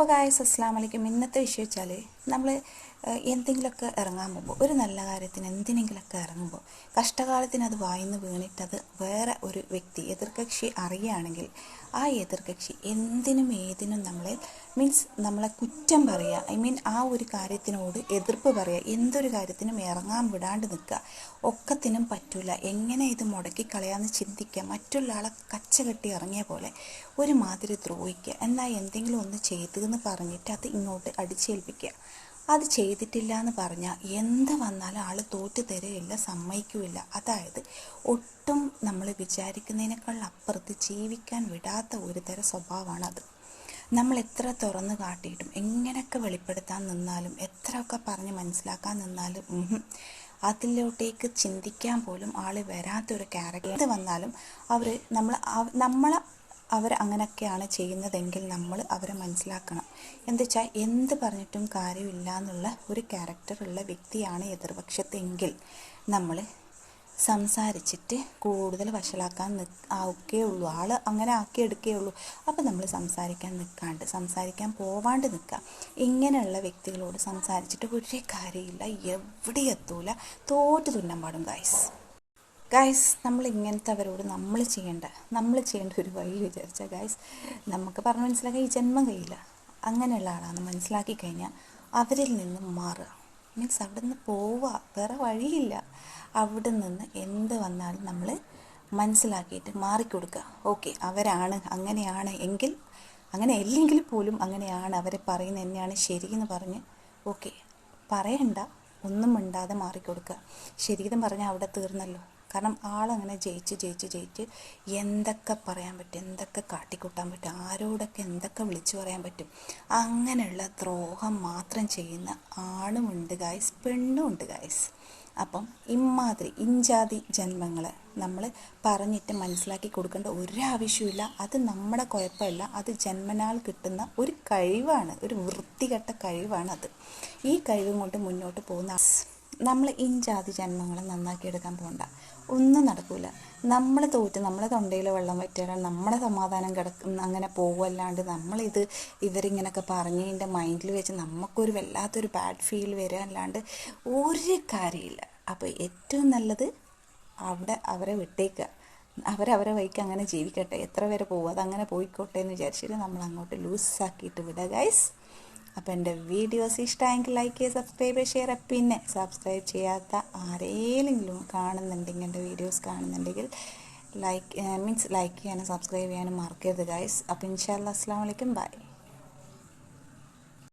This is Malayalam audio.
അപ്പോൾ ഗായസ് അസ്സാം വലൈക്കും ഇന്നത്തെ വിഷയം വെച്ചാൽ നമ്മൾ എന്തെങ്കിലുമൊക്കെ ഇറങ്ങാൻ പോകുമ്പോൾ ഒരു നല്ല കാര്യത്തിന് എന്തിനെങ്കിലുമൊക്കെ ഇറങ്ങുമ്പോൾ കഷ്ടകാലത്തിന് അത് വായിന്ന് വീണിട്ട് അത് വേറെ ഒരു വ്യക്തി എതിർകക്ഷി അറിയുകയാണെങ്കിൽ ആ എതിർകക്ഷി എന്തിനും ഏതിനും നമ്മളെ മീൻസ് നമ്മളെ കുറ്റം പറയുക. ഐ മീൻ ആ ഒരു കാര്യത്തിനോട് എതിർപ്പ് പറയുക. എന്തൊരു കാര്യത്തിനും ഇറങ്ങാൻ വിടാണ്ട് നിൽക്കുക. ഒക്കത്തിനും പറ്റില്ല എങ്ങനെ ഇത് മുടക്കി കളയാമെന്ന് ചിന്തിക്കുക. മറ്റുള്ള ആളെ കച്ച കെട്ടി ഇറങ്ങിയ പോലെ ഒരു മാതിരി ദ്രോഹിക്കുക. എന്നാൽ എന്തെങ്കിലും ഒന്ന് ചെയ്തു എന്ന് പറഞ്ഞിട്ട് അത് ഇങ്ങോട്ട് അടിച്ചേൽപ്പിക്കുക. അത് ചെയ്തിട്ടില്ല എന്ന് പറഞ്ഞാൽ എന്ത് വന്നാലും ആൾ തോറ്റു തരികയില്ല സമ്മതിക്കില്ല. അതായത് ഒട്ടും നമ്മൾ വിചാരിക്കുന്നതിനേക്കാൾ അപ്പുറത്ത് ജീവിക്കാൻ വിടാത്ത ഒരു തരം സ്വഭാവമാണത്. നമ്മൾ എത്ര തുറന്നു കാട്ടിയിട്ടും എങ്ങനെയൊക്കെ വെളിപ്പെടുത്താൻ നിന്നാലും എത്രയൊക്കെ പറഞ്ഞ് മനസ്സിലാക്കാൻ നിന്നാലും അതിലോട്ടേക്ക് ചിന്തിക്കാൻ പോലും ആൾ വരാത്തൊരു ക്യാരക്ടർ വന്നാലും അവർ നമ്മൾ നമ്മളെ അവർ അങ്ങനെയൊക്കെയാണ് ചെയ്യുന്നതെങ്കിൽ നമ്മൾ അവരെ മനസ്സിലാക്കണം. എന്താ വെച്ചാൽ എന്ത് പറഞ്ഞിട്ടും കാര്യമില്ല എന്നുള്ള ഒരു ക്യാരക്ടറുള്ള വ്യക്തിയാണ് എതിർപക്ഷത്തെങ്കിൽ നമ്മൾ സംസാരിച്ചിട്ട് കൂടുതൽ വഷളാക്കാൻ നി ഉള്ളൂ ആൾ അങ്ങനെ ആക്കി എടുക്കേ ഉള്ളൂ അപ്പോൾ നമ്മൾ സംസാരിക്കാൻ നിൽക്കാണ്ട് സംസാരിക്കാൻ പോവാണ്ട് നിൽക്കുക ഇങ്ങനെയുള്ള വ്യക്തികളോട് സംസാരിച്ചിട്ട് ഒരു കാര്യമില്ല. എവിടെ എത്തൂല. തോറ്റു തുന്നം പാടും ഗായ്സ് ഗായ്സ് നമ്മൾ ഇങ്ങനത്തെ അവരോട് നമ്മൾ ചെയ്യേണ്ട. നമ്മൾ ചെയ്യേണ്ട ഒരു വഴി വിചാരിച്ചാൽ ഗായ്സ് നമുക്ക് പറഞ്ഞ് മനസ്സിലാക്കാൻ ഈ ജന്മം കഴിയില്ല. അങ്ങനെയുള്ള ആളാണ് മനസ്സിലാക്കി കഴിഞ്ഞാൽ അവരിൽ നിന്ന് മാറുക. മീൻസ് അവിടെ നിന്ന് പോവുക. വേറെ വഴിയില്ല. അവിടെ നിന്ന് എന്ത് വന്നാലും നമ്മൾ മനസ്സിലാക്കിയിട്ട് മാറിക്കൊടുക്കുക. ഓക്കെ അവരാണ് അങ്ങനെയാണ് എങ്കിൽ അങ്ങനെ അല്ലെങ്കിൽ പോലും അങ്ങനെയാണ് അവരെ പറയുന്നത് തന്നെയാണ് ശരിയെന്ന് പറഞ്ഞ് ഓക്കെ പറയണ്ട. ഒന്നും മിണ്ടാതെ മാറിക്കൊടുക്കുക. ശരിക്കും പറഞ്ഞാൽ അവിടെ തീർന്നല്ലോ. കാരണം ആളങ്ങനെ ജയിച്ച് ജയിച്ച് ജയിച്ച് എന്തൊക്കെ പറയാൻ പറ്റും എന്തൊക്കെ കാട്ടിക്കൂട്ടാൻ പറ്റും ആരോടൊക്കെ എന്തൊക്കെ വിളിച്ചു പറയാൻ പറ്റും അങ്ങനെയുള്ള ദ്രോഹം മാത്രം ചെയ്യുന്ന ആണുമുണ്ട് ഗായ്സ് പെണ്ണും ഉണ്ട് ഗായ്സ് അപ്പം ഇമാതിരി ഇഞ്ചാതി ജന്മങ്ങളെ നമ്മൾ പറഞ്ഞിട്ട് മനസ്സിലാക്കി കൊടുക്കേണ്ട ഒരാവശ്യമില്ല അത് നമ്മുടെ കുഴപ്പമില്ല. അത് ജന്മനാൽ കിട്ടുന്ന ഒരു കഴിവാണ്. ഒരു വൃത്തികെട്ട കഴിവാണ് അത് ഈ കഴിവും കൊണ്ട് മുന്നോട്ട് പോകുന്ന നമ്മൾ ഇഞ്ചാതി ജന്മങ്ങളെ നന്നാക്കി എടുക്കാൻ പോകണ്ട ഒന്നും നടക്കില്ല നമ്മൾ തോറ്റ് നമ്മളെ തൊണ്ടയിൽ വെള്ളം വറ്റിയാൽ നമ്മുടെ സമാധാനം കിടക്കുന്ന അങ്ങനെ പോകുമല്ലാണ്ട് നമ്മളിത് ഇവരിങ്ങനെയൊക്കെ പറഞ്ഞതിന്റെ മൈൻഡിൽ വെച്ച് നമുക്കൊരു വല്ലാത്തൊരു ബാഡ് ഫീൽ വരിക അല്ലാണ്ട് ഒരു കാര്യമില്ല. അപ്പോൾ ഏറ്റവും നല്ലത് അവിടെ അവരെ വിട്ടേക്കുക അവരവരെ വഴിക്ക് അങ്ങനെ ജീവിക്കട്ടെ. എത്ര വരെ പോകും അതങ്ങനെ പോയിക്കോട്ടെ എന്ന് വിചാരിച്ചിട്ട് നമ്മൾ അങ്ങോട്ട് ലൂസാക്കിയിട്ട് വിടുക ഗൈസ് അപ്പോൾ എന്റെ വീഡിയോസ് ഇഷ്ടമായെങ്കിൽ ലൈക്ക് ചെയ്യുക സബ്സ്ക്രൈബ് ഷെയർ പിന്നെ സബ്സ്ക്രൈബ് ചെയ്യാത്ത ആരെങ്കിലും കാണുന്നുണ്ടെങ്കിൽ എന്റെ വീഡിയോസ് കാണുന്നുണ്ടെങ്കിൽ ലൈക്ക് മീൻസ് ലൈക്ക് ചെയ്യാനും സബ്സ്ക്രൈബ് ചെയ്യാനും മറക്കരുത് ഗൈസ് അപ്പോൾ ഇൻഷാല്ലാ അസ്സാം വലൈക്കും ബൈ